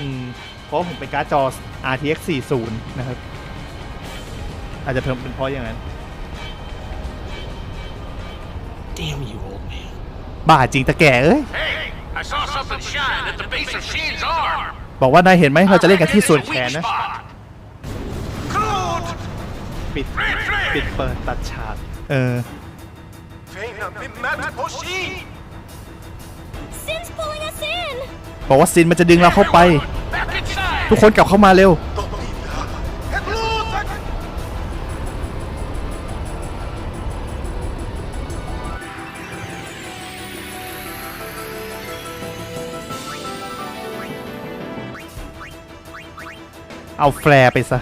อืมเพราะผมเป็นการ์ดจอ RTX 40 นะครับ อาจจะเพิ่มเป็นเพราะอย่างนั้น Damn you, old man. บ้าจริงตะแก่เอ้ย Hey, I saw something shine at the base of Sheen's arm. บอกว่านายเห็นไหมเราจะเล่นกันที่ส่วนแขนนะ Good. ปิด ปิดเปิดตัดฉาก เออ Feina Mimmat Poshin. Sin's pulling us in! บอกว่าซินมันจะดึงเราเข้าไป ทุกคนกลับเข้ามาเร็ว เอาแฟร์ไปซะ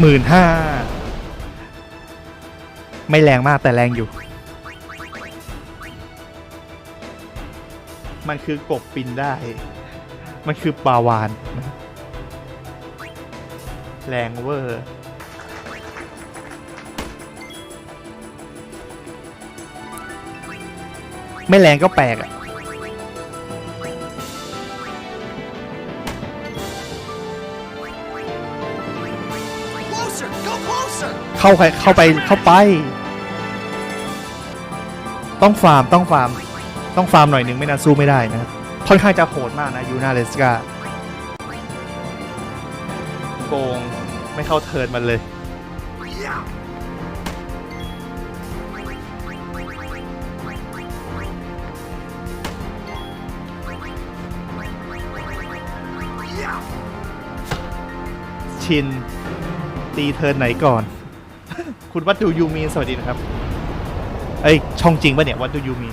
หมื่นห้า ไม่แรงมากแต่แรงอยู่ มันคือกบปินได้ มันคือปลาวานนะครับแรงเวอร์ไม่แรงก็แปลกอะ Closer! Go closer! เข้าไปเข้าไปเข้าไป ต้องฟาร์มต้องฟาร์มต้องฟาร์มหน่อยนึงไม่น่าสู้ไม่ได้นะครับค่อนข้างจะโหดมากนะยูนาเลสกาโกงไม่เข้าเทิร์นมันเลยชินตีเทิร์นไหนก่อน คุณวัดดูยูมีสวัสดีนะครับ เอ้ยช่องจริงปะเนี่ยวัดดูยูมี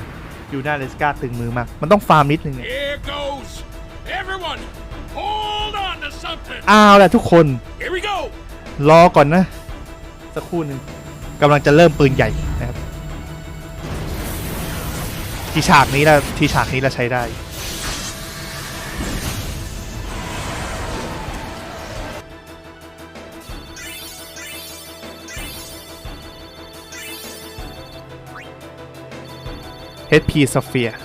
ยูนาเลสกาตึงมือมาก มันต้องฟาร์มนิดนึงเนี่ย Here goes. Everyone, hold on to something. อ้าวแหละทุกคน Here we go. รอก่อนนะ สักครู่หนึ่งกำลังจะเริ่มปืนใหญ่นะครับ ที่ฉากนี้ละที่ฉากนี้เราใช้ได้ HP Sphere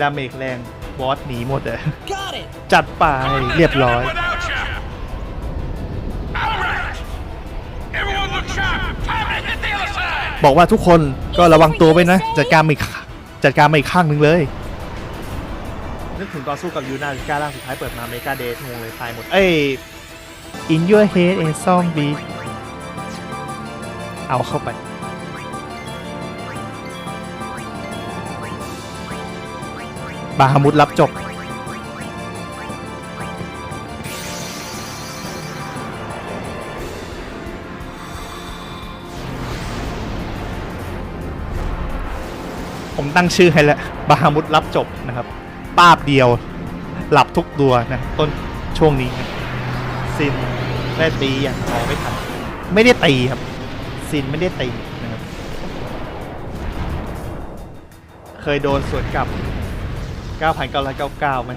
ดาเมจแรงบอสหนีหมดเลย Got it! จัดไปเรียบร้อย Without you. All right. Everyone look sharp. Time to hit the other side. บอกว่าทุกคนก็ระวังตัวไว้นะ จัดการมาอีกจัดการมาอีกข้างหนึ่งเลย นึกถึงตอนสู้กับยูนาซิก้าร่างสุดท้ายเปิดมาเมกาเดทงงเลยตายหมด เอ้ย In your head a zombie เอาเข้าไป บาฮามุดรับจบ ผมตั้งชื่อให้แล้วบาฮามุดรับจบนะครับป้าบเดียวหลับทุกตัวนะต้นช่วงนี้นะซินได้ตีอย่างพอไม่ทันไม่ได้ตีครับ ซินไม่ได้ตีนะครับ เคยโดนสวนกลับ 9,999ไหม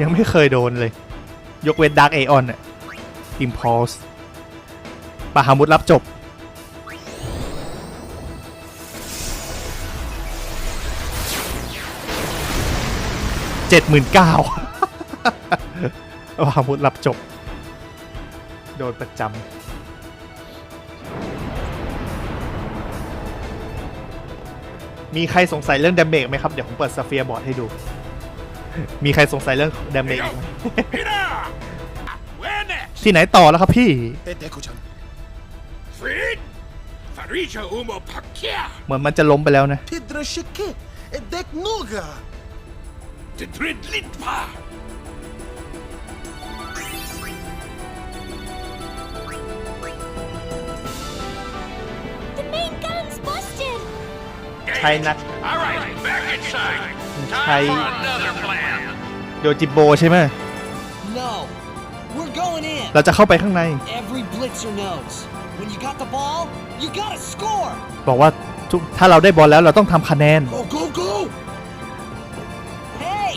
ยังไม่เคยโดนเลย ยกเว้นดาร์กเอออนอะอิมพอลส์บาฮามุดรับจบ เจ็ดหมื่นเก้าวามุดรับจบ โดนประจำมีใครสงสัยเรื่องดาเมจไหมครับ เดี๋ยวผมเปิดสเฟียร์บอร์ดให้ดู มีใครสงสัยเรื่องดาเมจอีกไหม Peter. Where next? ที่ไหนต่อแล้วครับพี่ Deku-chan. Fred? Farija Umo Pakia. เหมือนมันจะล้มไปแล้วนะ Pedro Chique. Dek Nuga. The Dread Litpa. The main gun's busted! ใช้นัด All right, back inside. Hey. Time for another plan. โดจิโบใช่ไหม No. We're going in. เราจะเข้าไปข้างใน Every blitzer knows. When you got the ball, you gotta score. บอกว่าทุกถ้าเราได้บอลแล้วเราต้องทำคะแนน Go, go, go! Hey!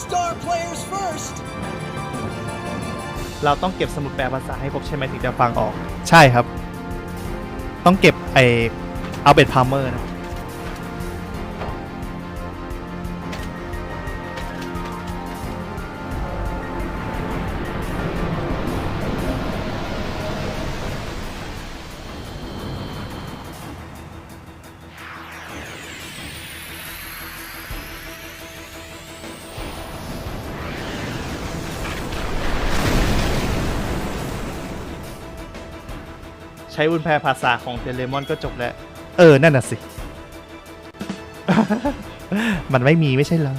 Star players first! เราต้องเก็บสมุดแปลภาษาให้ครบใช่ไหมถึงจะฟังออก ใช่ครับ ต้องเก็บไอเอาเบดพาร์เมอร์นะ ใช้วุนแพรภาษาของเทเลมอนก็จบแล้ว เออ นั่นน่ะสิ มันไม่มีไม่ใช่เหรอ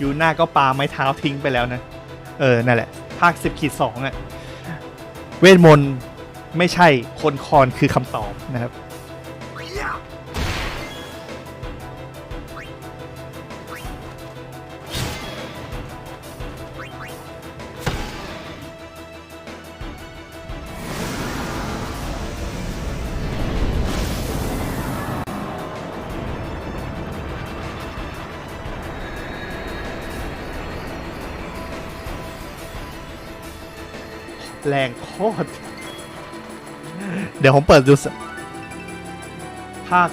ยูน่าก็ปาไม้เท้าทิ้งไปแล้วนะ เออ นั่นแหละ ภาค10ขีด2อะเวทมนต์ไม่ใช่คนคอนคือคำตอบนะครับ แรงโคตร เดี๋ยวผมเปิดดูสภาค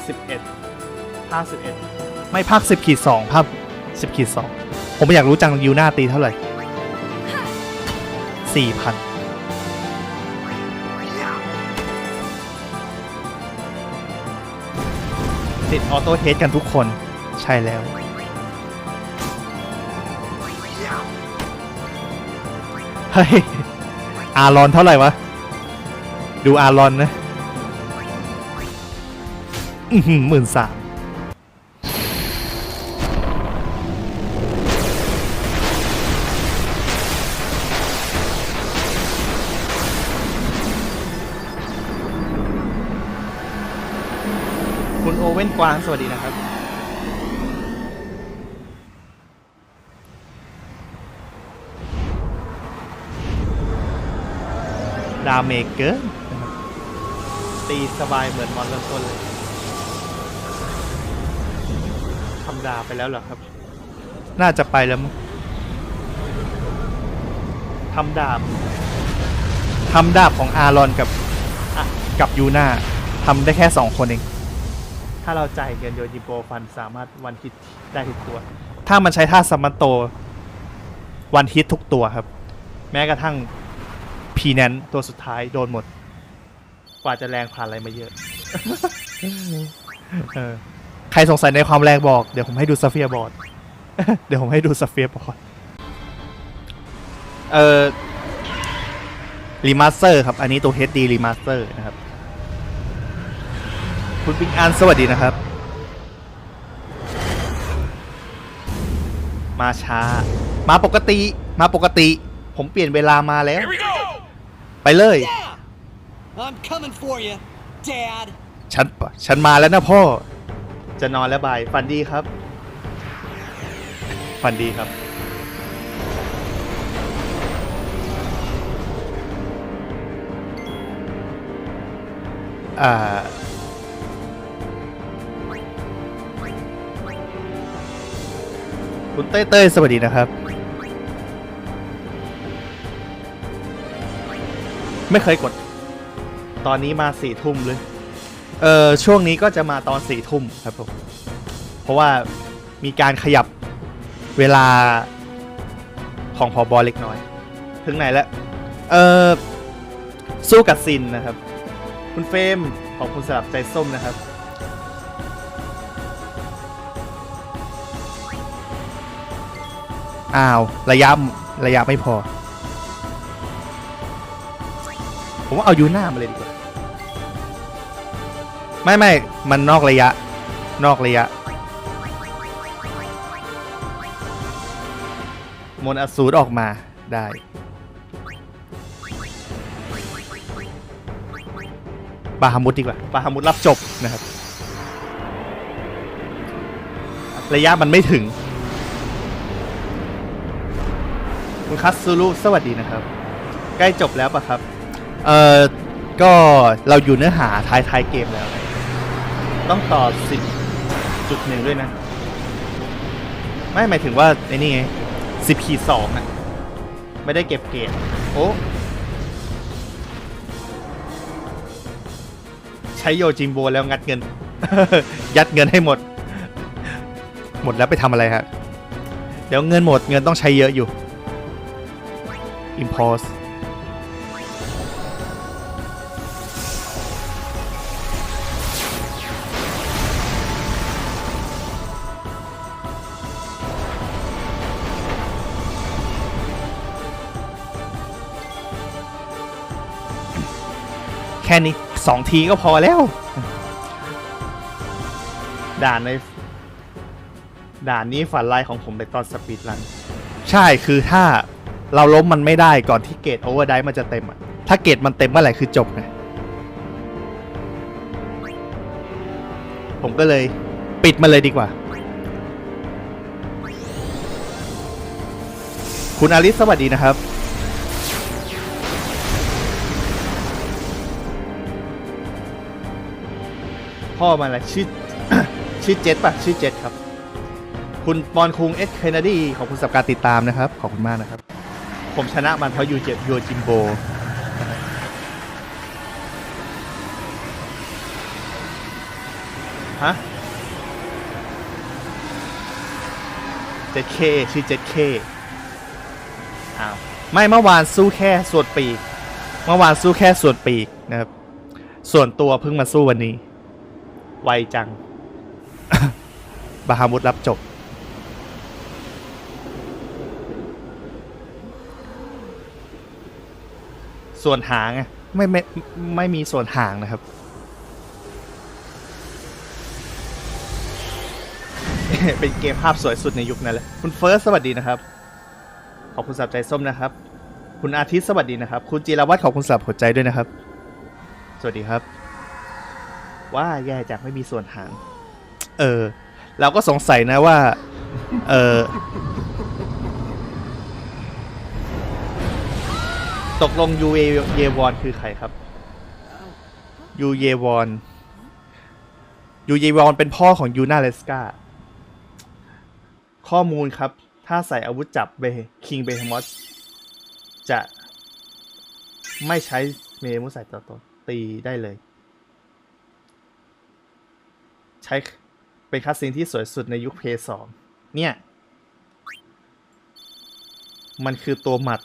11ภาค11ไม่ภาค10ขีด2ภาค10ขีด2ผมอยากรู้จังยูน่าตีเท่าไหร่4,000ติดออโต้เฮดกันทุกคนใช่แล้ว เฮ้ย อารอนเท่าไหร่วะ ดูอารอนนะอือหือหมื่นสามคุณโอเว่นกวางสวัสดีนะครับ ดาเมเกอร์นะครับตีสบายเหมือนมอนเริ่มต้นเลยทำดาบไปแล้วเหรอครับ น่าจะไปแล้วมั้งทำดาบทำดาบของอารอนกับอะกับยูนาทำได้แค่สองคนเอง ถ้าเราจ่ายเงินโยจิโปฟันสามารถวันฮิตได้ทุกตัว ถ้ามันใช้ท่าซัมมันโต วันฮิตทุกตัวครับ แม้กระทั่ง พีแนนตัวสุดท้ายโดนหมด กว่าจะแรงผ่านอะไรมาเยอะเออใครสงสัยในความแรงบอก เดี๋ยวผมให้ดูสเฟียบอร์ด เดี๋ยวผมให้ดูสเฟียบอร์ด เอ่อรีมาสเตอร์ครับ อันนี้ตัว HD รีมาสเตอร์นะครับ คุณปิงอันสวัสดีนะครับ มาช้า มาปกติ มาปกติ ผมเปลี่ยนเวลามาแล้ว Here we go! ไปเลย Yeah! I'm coming for you, Dad. ฉันฉันมาแล้วนะพ่อ จะนอนแล้วบายฝันดีครับ ฝันดีครับ อ่า คุณเต้ยเต้ยสวัสดีนะครับ ไม่เคยกด ตอนนี้มาสี่ทุ่มเลย เออช่วงนี้ก็จะมาตอนสี่ทุ่มครับผม เพราะว่ามีการขยับเวลาของพอบอเล็กน้อย ถึงไหนแล้ว เออสู้กับซินนะครับ คุณเฟรมขอบคุณสำหรับใจส้มนะครับอ้าว ระยะ ระยะไม่พอ ผมว่าเอายูน่ามาเลยดีกว่า ไม่ไม่มันนอกระยะ นอกระยะมนต์อสูรออกมาได้ บาฮามุดดีกว่า บาฮามุดรับจบนะครับ ระยะมันไม่ถึง คุณคัตซูรุสวัสดีนะครับ ใกล้จบแล้วปะครับ เออก็เราอยู่เนื้อหาท้ายท้ายเกมแล้ว ต้องต่อสิบจุดหนึ่งด้วยนะ ไม่หมายถึงว่าไอ้นี่ไงสิบขีดสองอะไม่ได้เก็บเกรดโอ้ใช้โยจิมโบแล้วงัดเงิน ยัดเงินให้หมด หมดแล้วไปทำอะไรครับเดี๋ยวเงินหมดเงินต้องใช้เยอะอยู่ Impulse ค่นี้สองทีก็พอแล้ว ด่านใน ด่านนี้ฝันลายของผมในตอนสปีดรัน ใช่คือถ้าเราล้มมันไม่ได้ก่อนที่เกตโอเวอร์ไดมันจะเต็มอะถ้าเกตมันเต็มเมื่อไหร่คือจบไงผมก็เลยปิดมาเลยดีกว่า คุณอาริสสวัสดีนะครับ พ่อมาอะไรชื่อชื่อเจ็ดป่ะชื่อเจ็ดครับ คุณปอนคุงเอสเคนดีขอบคุณสำหรับการติดตามนะครับ ขอบคุณมากนะครับ ผมชนะมันเพราะยูเจ็บยูจิมโบฮะเจ็ดเคชื่อเจ็ดเคอ้าวไม่เมื่อวานสู้แค่ส่วนปีก เมื่อวานสู้แค่ส่วนปีกนะครับ ส่วนตัวเพิ่งมาสู้วันนี้ ไวจัง บาฮามุดรับจบ ส่วนหางอะไม่ไม่ไม่มีส่วนหางนะครับ เป็นเกมภาพสวยสุดในยุคนั้นแหละคุณเฟิร์สสวัสดีนะครับ ขอบคุณสับใจส้มนะครับ คุณอาทิตย์สวัสดีนะครับ คุณจีรวัตรขอบคุณสับหัวใจด้วยนะครับ สวัสดีครับ ว่าแย่จากไม่มีส่วนหาง เออ เราก็สงสัยนะว่า เออตกลงยูเอเยวอนคือใครครับยูเยวอนยูเยวอนเป็นพ่อของยูนาเลสกาข้อมูลครับ ถ้าใส่อาวุธจับเบคิงเบฮมอสจะไม่ใช้เมมุใส่ตัวตนตีได้เลย ใช้เป็นคัสซีนที่สวยสุดในยุคเพย์สองเนี่ย มันคือตัวหมัด